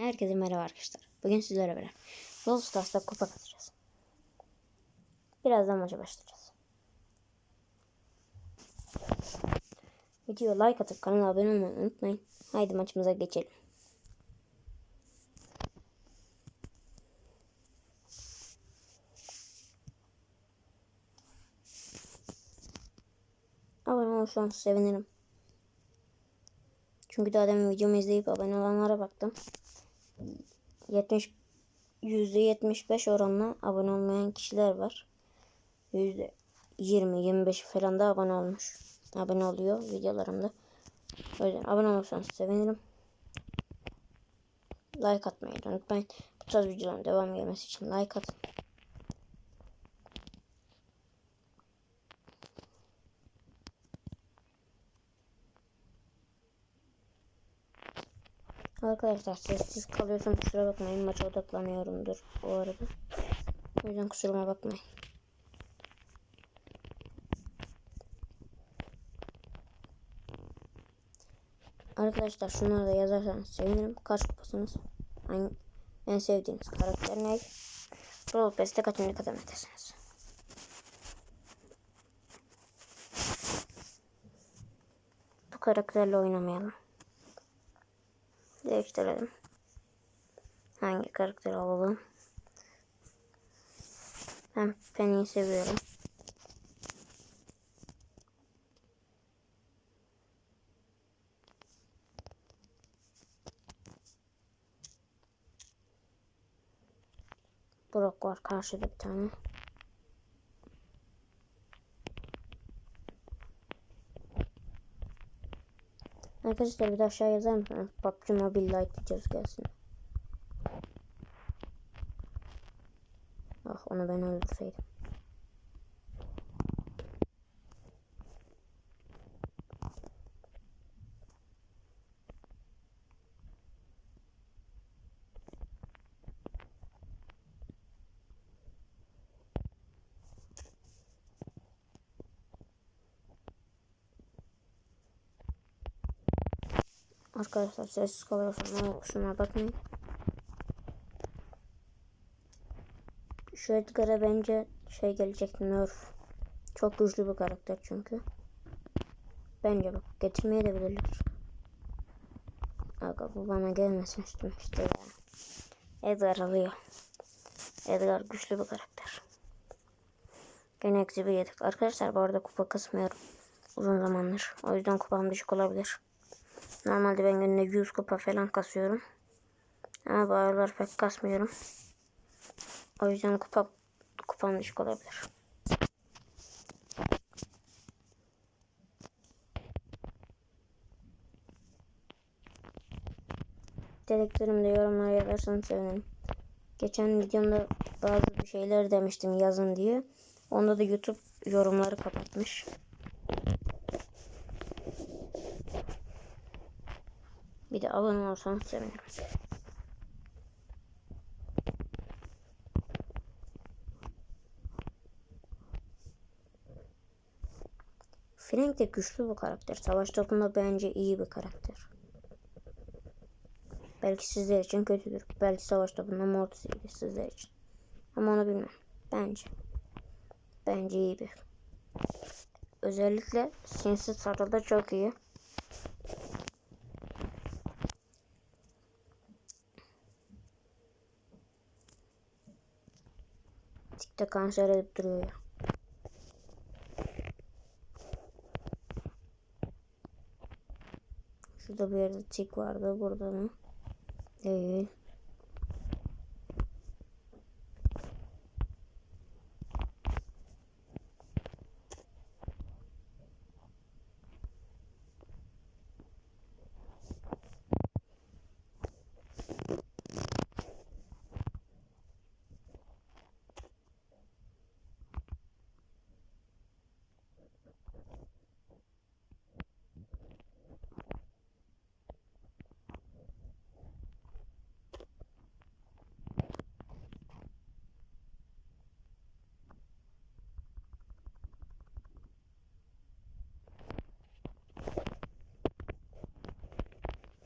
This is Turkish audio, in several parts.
Herkese merhaba arkadaşlar. Bugün sizlere beraber Brawl Stars'ta kupa katacağız. Birazdan maça başlayacağız. Videoya like atıp kanala abone olmayı unutmayın. Haydi maçımıza geçelim. Abone olursanız sevinirim. Çünkü daha demin videomu izleyip abone olanlara baktım. 70 %75 oranla abone olmayan kişiler var. %20-25 falan da abone olmuş. Abone oluyor videolarımda. O yüzden abone olursanız sevinirim. Like atmayı unutmayın. Bu tarz videoların devam gelmesi için like atın. Arkadaşlar sessiz kalıyorsam kusura bakmayın maça odaklanıyorumdur bu arada. O yüzden kusuruma bakmayın. Arkadaşlar şunları da yazarsanız sevinirim. Kaç kupasınız? Hangi, en sevdiğiniz karakter ne? Brawl Pass'te kaçıncı kademedesiniz? Bu karakterle oynamayalım. Değiştirelim. Hangi karakter alalım? Ben Penny'i seviyorum. Brock var karşıda bir tane. Arkadaşlar bir de aşağı yazar mısınız? PUBG Mobile Lite videosu gelsin. Ah onu ben öldürseydim. Arkadaşlar sessiz kalıyorsam ama kusura bakmayın. Şu Edgar'a bence şey gelecek nerf. Çok güçlü bir karakter çünkü. Bence bak getirmeye de bilirler. Aga bu bana gelmesin üstüme işte ya. Edgar alıyor. Edgar güçlü bir karakter. Gene eksi bir yedik. Arkadaşlar bu arada kupa kısmıyorum. Uzun zamandır. O yüzden kupam düşük olabilir. Normalde ben günde 100 kupa falan kasıyorum. Ama bu aralar pek kasmıyorum. O yüzden kupa kupam düşük olabilir. Dediklerimde yorumlara yazarsanız sevinirim. Geçen videomda bazı şeyler demiştim yazın diye. Onda da YouTube yorumları kapatmış. Bir de abone olursanız sevinirim. Frank de güçlü bir karakter. Savaş topunda bence iyi bir karakter. Belki sizler için kötüdür. Belki savaş topunda Mortis iyidir sizler için. Ama onu bilmem. Bence. Bence iyi bir. Özellikle sinsi sarılda çok iyi. Tikte kanser edip duruyor ya. Şurada bir yerde tik vardı. Burada mı? Değil.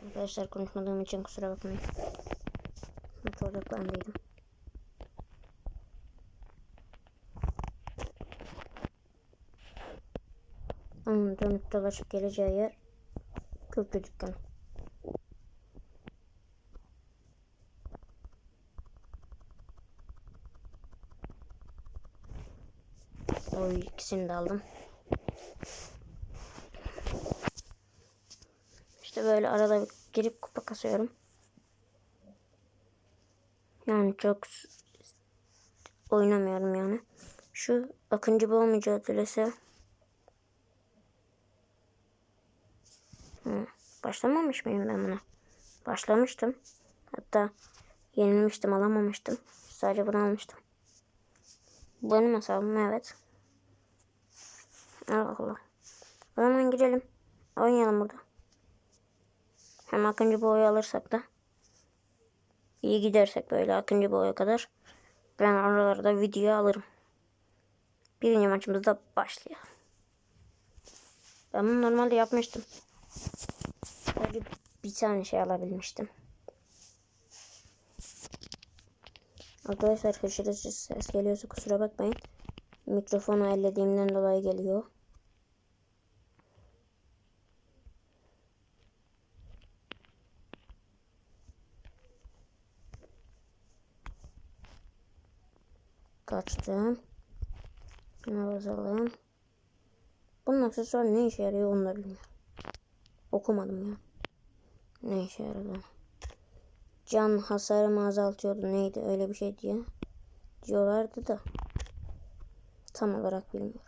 Arkadaşlar konuşmadığım için kusura bakmayın. Maça odaklandıydım. Onun dönüp dolaşıp geleceği yer köprü dükkanı. O ikisini de aldım. İşte böyle arada girip kupa kasıyorum. Yani çok oynamıyorum yani. Şu Akıncı Boğa mücadelesi. Hı, başlamamış mıyım ben buna? Başlamıştım. Hatta yenilmiştim alamamıştım. Sadece bunu almıştım. Benim hesabım evet. Allah Allah. O zaman girelim. Oynayalım burada. Hem Akıncı Boğa'yı alırsak da iyi gidersek böyle Akıncı Boğa'ya kadar ben aralarda video alırım. Birinci maçımızda başlayalım. Ben bunu normalde yapmıştım. Sadece bir tane şey alabilmiştim. Arkadaşlar hışır hışır ses geliyorsa kusura bakmayın. Mikrofonu ellediğimden dolayı geliyor. Kaçtım. Şuna basalım. Bunun aksesuar ne işe yarıyor onu da bilmiyorum. Okumadım ya. Ne işe yaradı? Can hasarımı azaltıyordu neydi öyle bir şey diye. Diyorlardı da. Tam olarak bilmiyorum.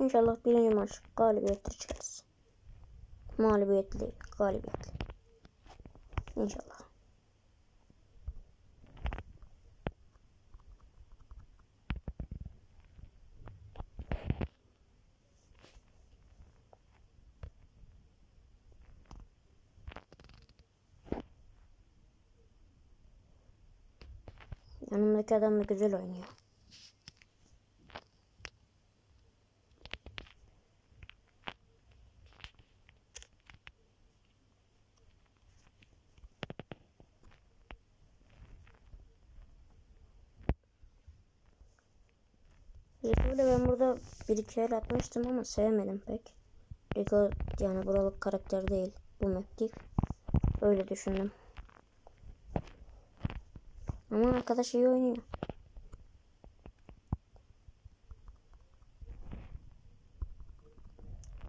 İnşallah birinci maç galibiyetli çıkarız. Mağlubiyetli galibiyetli. İnşallah. Yanımdaki adam da güzel oynuyor. Rico'yla ben burada bir iki el atmıştım ama sevmedim pek. Rico yani buralık karakter değil. Bu değil. Öyle düşündüm. Ama arkadaş iyi oynuyor.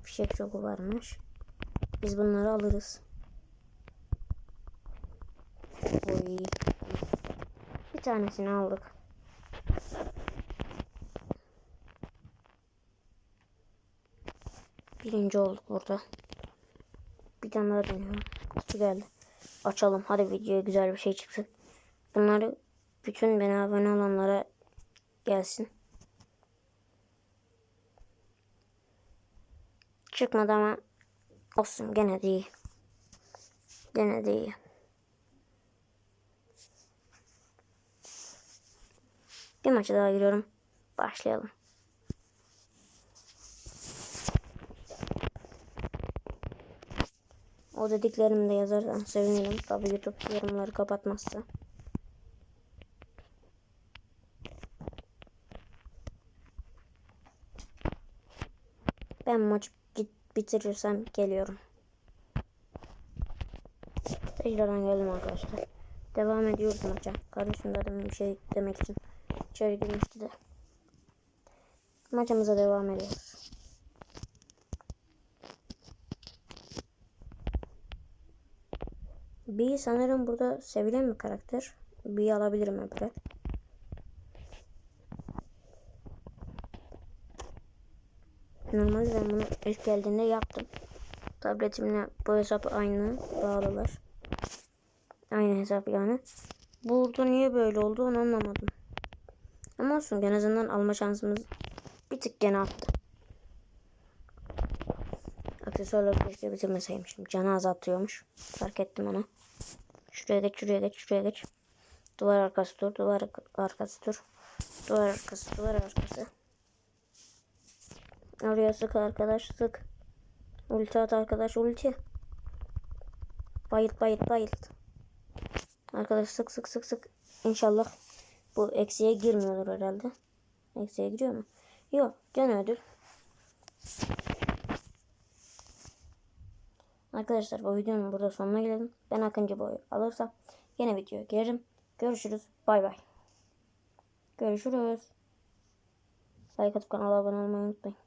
Fişek çoku varmış. Biz bunları alırız. Oy. Bir tanesini aldık. Birinci olduk burada. Bir tane daha deniyorum. Kutu geldi. Açalım. Hadi videoya güzel bir şey çıksın. Bunları bütün bana abone olanlara gelsin. Çıkmadı ama olsun gene de iyi. Gene de iyi. Bir maça daha giriyorum. Başlayalım. O dediklerimi de yazarsan sevinirim. Tabi YouTube yorumları kapatmazsa. Ben maç bitirirsem geliyorum. Tekrardan geldim arkadaşlar. Devam ediyoruz maça. Kardeşim zaten bir şey demek için içeri girmişti de. Maçımıza devam ediyoruz. B sanırım burada sevilen bir karakter. B'yi alabilirim öbürü. Normalde ben bunu ilk geldiğinde yaptım. Tabletimle bu hesap aynı bağlılar. Aynı hesap yani. Burada niye böyle oldu onu anlamadım. Ama olsun en azından alma şansımız bir tık gene arttı. Aksesuarları keşke bitirmeseymişim. Canı azaltıyormuş. Fark ettim onu. Şuraya geç, şuraya geç, şuraya geç. Duvar arkası dur. Duvar arkası dur. Duvar arkası. Duvar arkası. Oraya sık arkadaş sık. Ulti at arkadaş ulti. Bayılt bayılt bayılt. Arkadaş sık sık sık sık. İnşallah bu eksiye girmiyordur herhalde. Eksiye giriyor mu? Yok. Gene ödül. Arkadaşlar bu videonun burada sonuna gelelim. Ben Akıncı boyu alırsam yine videoya gelirim. Görüşürüz. Bay bay. Görüşürüz. Like atıp kanala abone olmayı unutmayın.